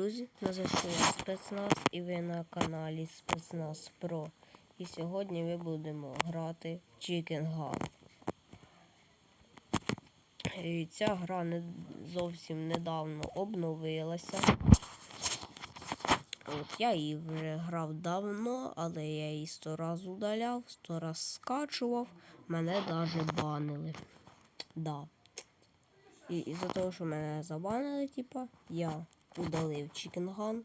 Друзі, на зв'язку спецназ і ви на каналі Спецназ Про. І сьогодні ми будемо грати в Chicken Gun. І ця гра не зовсім недавно обновилася. От я її вже грав давно, але я її сто раз удаляв, сто раз скачував, мене навіть банили. Да. І із-за того, що мене забанили, типа, я удалив Gun,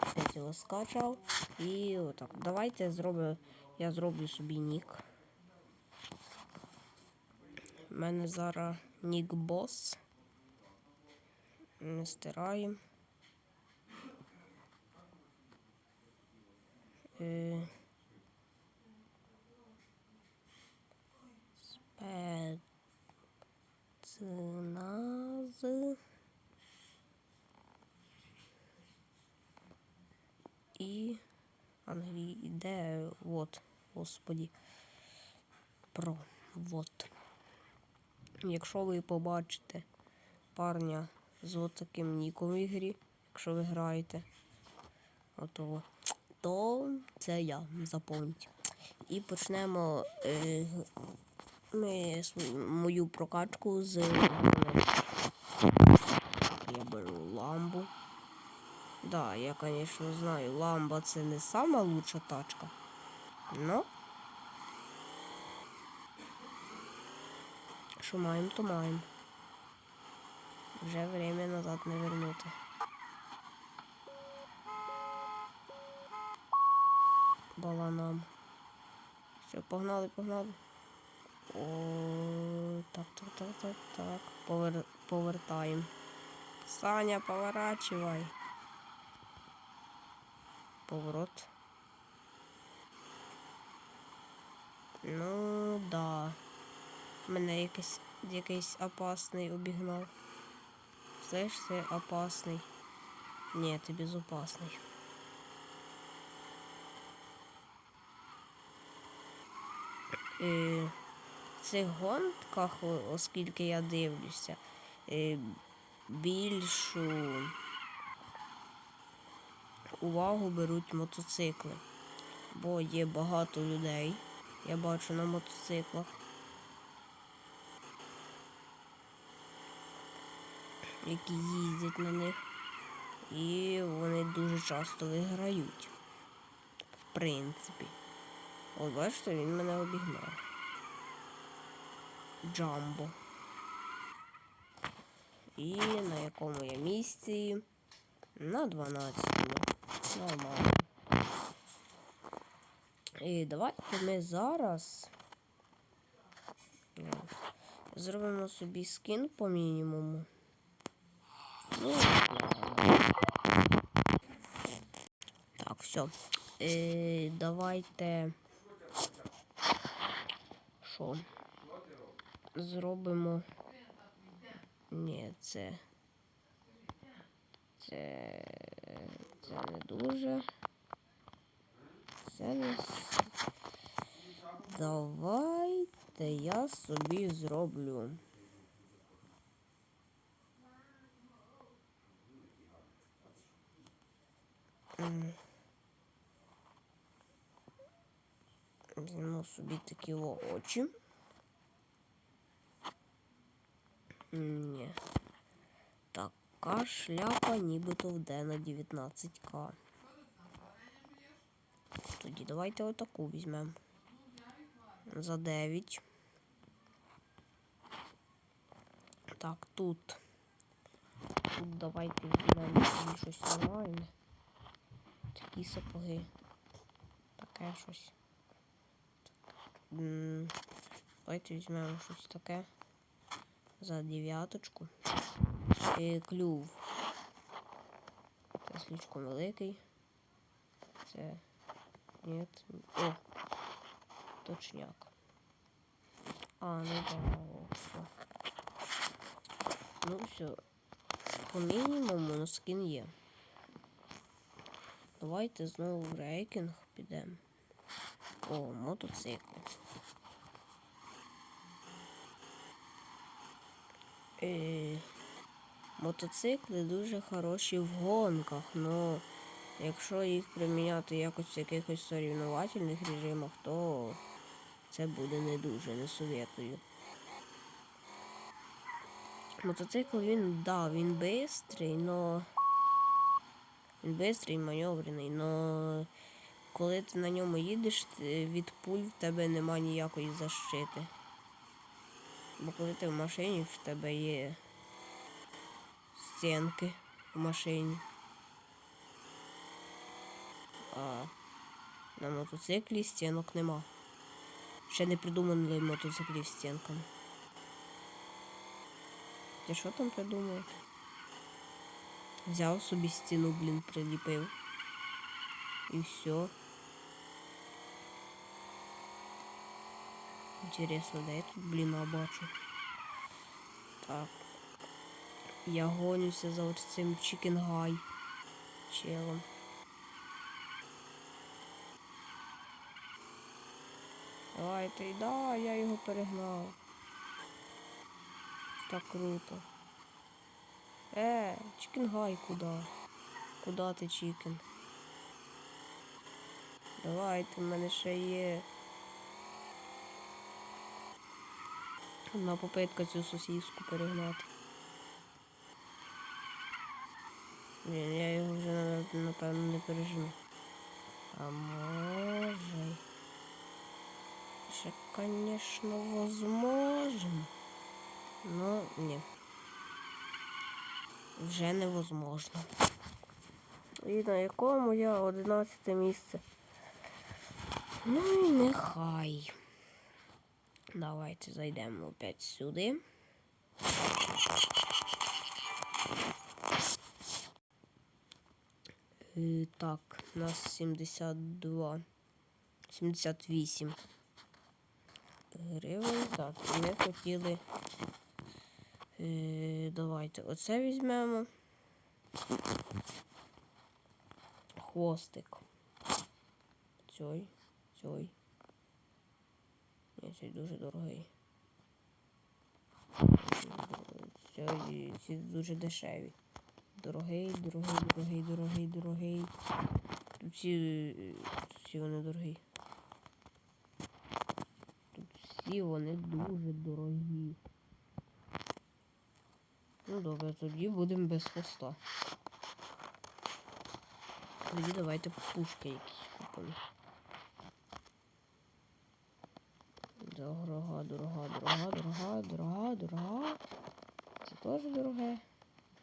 опять його скачав. І отак. Давайте зроблю, я зроблю собі нік. У мене зараз нік бос. Не стираємо. Е, спецназ. І Англії де вот, господі. Про вот. Якщо ви побачите парня з от таким ніком в ігрі, якщо ви граєте, ото, то це я, запомніть. І почнемо е, ми мою прокачку з я беру ламбу. Да, я, конечно, знаю, ламба це не сама лучша тачка. Но. Що маємо, то маємо. Вже время назад не вернути. Баланам. Все, погнали, погнали. О, так, так, так, так, так. Повер... Повертаємо. Саня, поворачивай. Поворот. Ну, да. Мене якийсь, якийсь опасний обігнав. Знаєш, це опасний. Ні, ти безопасний. Е, в цих гонках, оскільки я дивлюся, е, більшу увагу беруть мотоцикли. Бо є багато людей, я бачу на мотоциклах. Які їздять на них. І вони дуже часто виграють. В принципі. От бачите, він мене обігнав. Джамбо. І на якому я місці? На 12-му. Нормально. І давайте ми зараз зробимо собі скін по мінімуму. Ну, так, все. Е, давайте. Що? Зробимо. Ні, це. Це. Це не дуже. Це не. с- Давайте я собі зроблю. М. Візьму собі такі о- очі. М, Ні. Така шляпа нібито вде на 19к. Тоді давайте отаку візьмемо. За 9. Так, тут. Тут давайте візьмемо щось нормальне. Такі сапоги. Таке щось. Давайте візьмемо щось таке. За дев'яточку. І клюв. Це слишком великий. Це. Ні. О! Точняк. А, ну о. Ну все. По мінімуму на скін є. Давайте знову в рейкінг підемо. О, мотоцикли. Е, Мотоцикли дуже хороші в гонках, але якщо їх приміняти якось в якихось соревновательних режимах, то це буде не дуже, не советую. Мотоцикл він, да, він бистрий, но він бистрий, маневрений, но коли ти на ньому їдеш, від пуль в тебе нема ніякої защити. Бо в машині, в тебе є стінки в машині. А на мотоциклі стінок нема. Ще не придумали мотоциклів стінками. Ти що там придумав? Взяв собі стіну, блін, приліпив. І все. Интересно, да я тут бліна бачу. Так. Я гонюся за ось цим Чікенгай челом. Давай ти, да, я його перегнав. Так круто. Е, Чікенгай куди? Куди ти, Чікен? Давайте, в мене ще є. Одна попитка цю сосіску перегнати. Блін, я його вже напевно не переживу. А може. Ще, конечно, возможно. Ну, ні. Вже невозможно. І на якому я 11 місце. Ну і нехай. Давайте зайдемо опять сюди. Е, Так, у нас 72. 78 гривень. Так, ми хотіли. Е, давайте оце візьмемо. Хвостик. Цей, цей. Ні, цей дуже дорогий. Цей, ці дуже дешеві. Дорогий, дорогий, дорогий, дорогий, дорогий. Тут всі, е, всі вони дорогі. Тут всі вони дуже дорогі. Ну добре, тоді будемо без хвоста. Тоді давайте пушки якісь купимо. Дорога, дорога, дорога, дорога, дорога, дорога. Це теж дороге.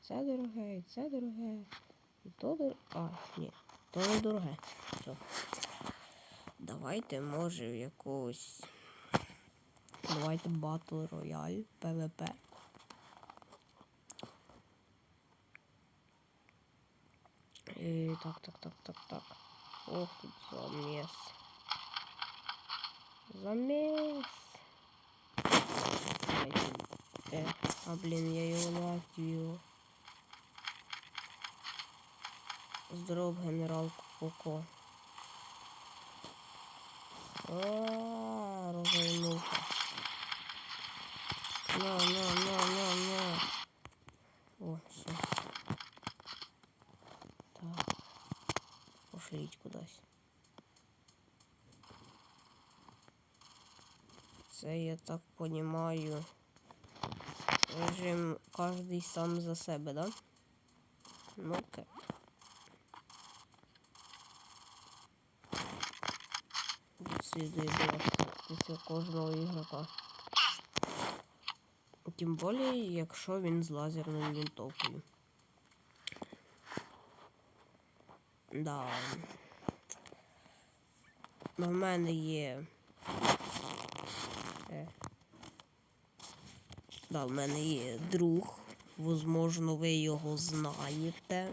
Це дороге, і це дороге. І то дороге. А, ні, то не дороге. Все. Давайте, може, в якогось. Давайте Battle Royale, PvP. І, так, так, так, так, так. Ох, тут замес. Замес. Э, а, блин, я его не активировал. Здоров, генерал Коко. А, розвернувся. На, на, на, на, на. О, все. Так. Пошліть кудись. Це я так понимаю. Режим кожний сам за себе, да? Ну окей. Слідує після кожного ігрока. Тим більше, якщо він з лазерною винтовкою. Да. В мене є. Е. Да, в мене є друг. Возможно, ви його знаєте.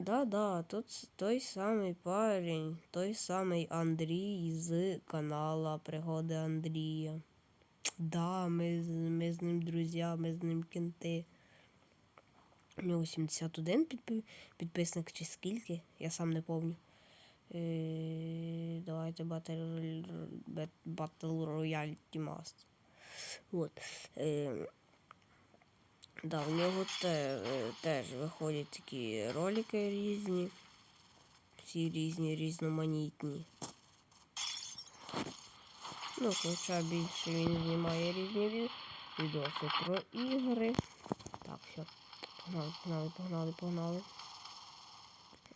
Да, да, тут той самий парень, той самий Андрій з канала Пригоди Андрія. Да, ми, ми з ним друзі, ми з ним кінти. У нього 71 підпи- підписник чи скільки, я сам не пам'ятаю. Е, давайте Battle, Royale Master. Вот. Е, Да, в нього те, е, теж виходять такі ролики різні. Всі різні, різноманітні. Ну, хоча більше він знімає різні ві- відоси про ігри. Так, все. Погнали, погнали, погнали, погнали.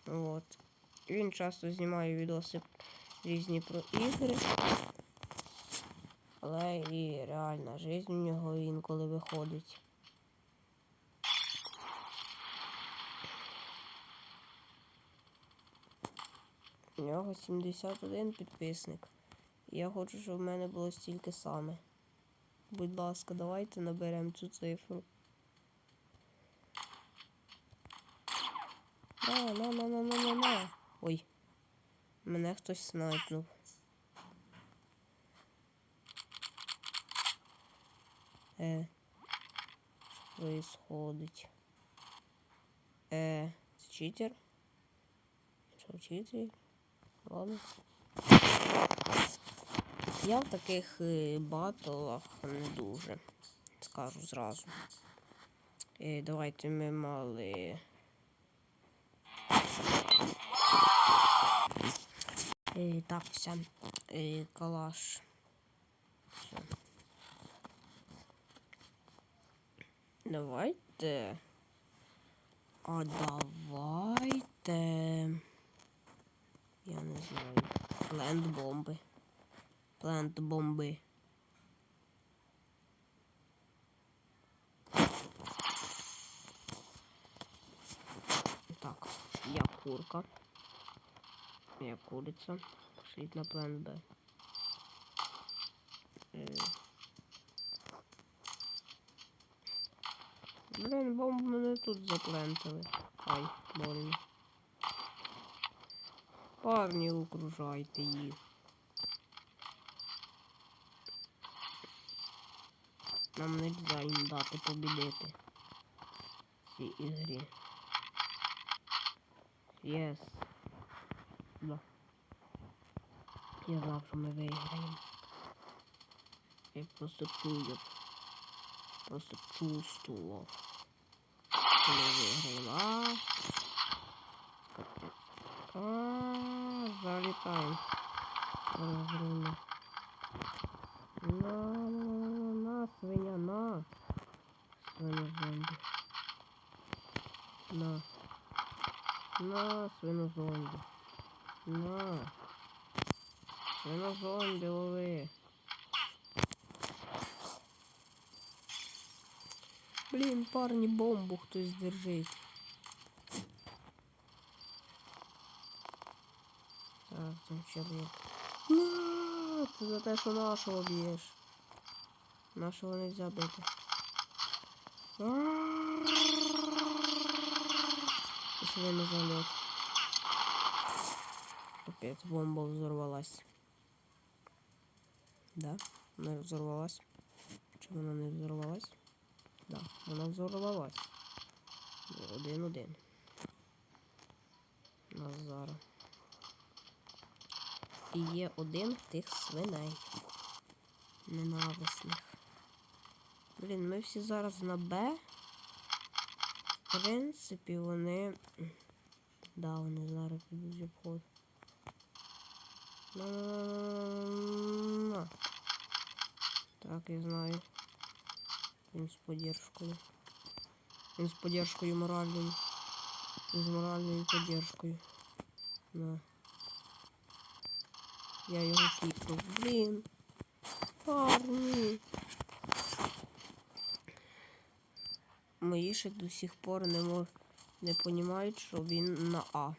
От. Він часто знімає відоси різні про ігри. Але і реальна життя у нього інколи виходить. У нього 71 підписник. Я хочу, щоб в мене було стільки саме. Будь ласка, давайте наберемо цю цифру. На, на, на, на, на, на, на. Ой. Мене хтось снайпнув. Е. Що происходить? Е, читер? Що читер? Ладно. Я в таких е, батлах не дуже. Скажу зразу. Е, давайте ми мали. Е, так, все. Е, калаш. Все. Давайте. А давайте. Я не знаю. Плент бомби. Плент бомби. Так, я курка. Я курица. Пошліть на план Б. Блін, бомбу мене тут заплентали. Ай, больно. Парні, окружайте їх. Нам нельзя їм дати побідити в цій ігрі. Єс. Да. Я знав, що ми виграємо. Я просто чую. Просто чувствував. Що ми виграємо. А. Капець. А, залітаємо. Розрывно. На, на, на, свиня, на. Свиня зомбі. На. На, свино зомбі. На. Свино зомбі лови. Блін, парні, бомбу хтось держить. Так, там ще є. На, Це за те, що нашого б'єш. Нашого нельзя бити. Пішли на залет. Капець, бомба взорвалась. Да, вона взорвалась. Чи вона не взорвалась? Да, вона взорвалась. Один-один. Нас зараз. І є один тих свиней. Ненависних. Блін, ми всі зараз на Б. В принципі, вони. Да, вони зараз підуть обход. Так, я знаю. Він з поддержкою. Він з поддержкою моральною. З моральною поддержкою. На. Я його кікнув. Блін. Парні. Мої ще до сих пор не мож... не понімають, що він на А.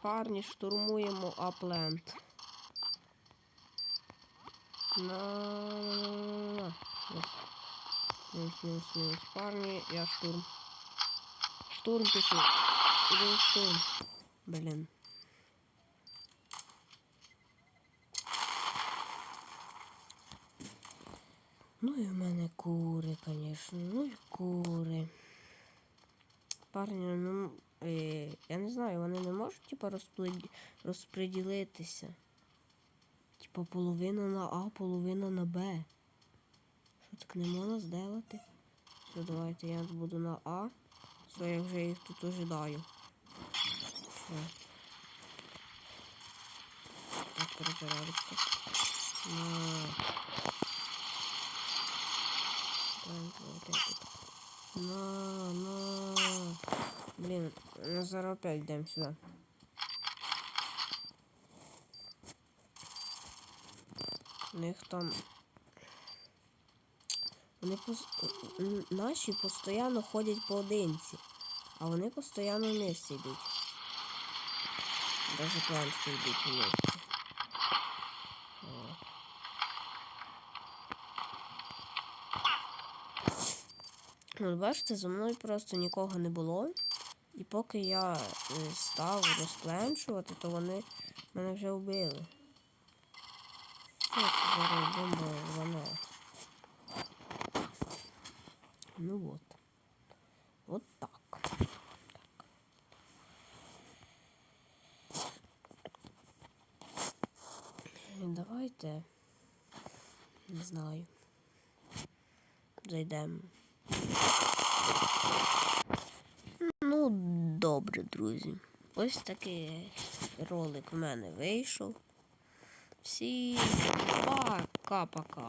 Парні штурмуємо А-плент. На. Мінус, мінус. Парні, я штурм. Штурм. Іду в штурм. Блін. Ну і в мене кури, звісно. Ну і кури. Парні, ну, е, я не знаю, вони не можуть типа розподілитися. Типа половина на А, половина на Б. Так не можна зделати. Все, давайте я буду на А. Все, я вже їх тут ожидаю. Все. Так, перезарядка. На. На, на. Блин, зараз опять йдемо сюди. У них там. Вони наші постійно ходять поодинці, а вони постійно вместе йдуть. Даже планшки йдуть. О. От бачите, за мною просто нікого не було. І поки я е, став розпленшувати, то вони мене вже вбили. Що це зараз бомба вона? Ну от. От так. І Давайте. Не знаю. Зайдемо. Ну, добре, друзі. Ось такий ролик в мене вийшов. Всі пока-пока.